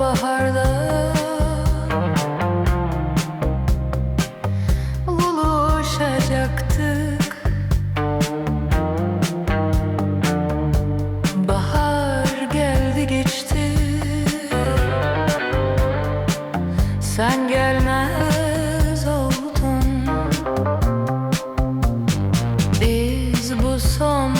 sonbaharda Buluşacaktık. Bahar geldi geçti. Sen gelmez oldun. Biz bu son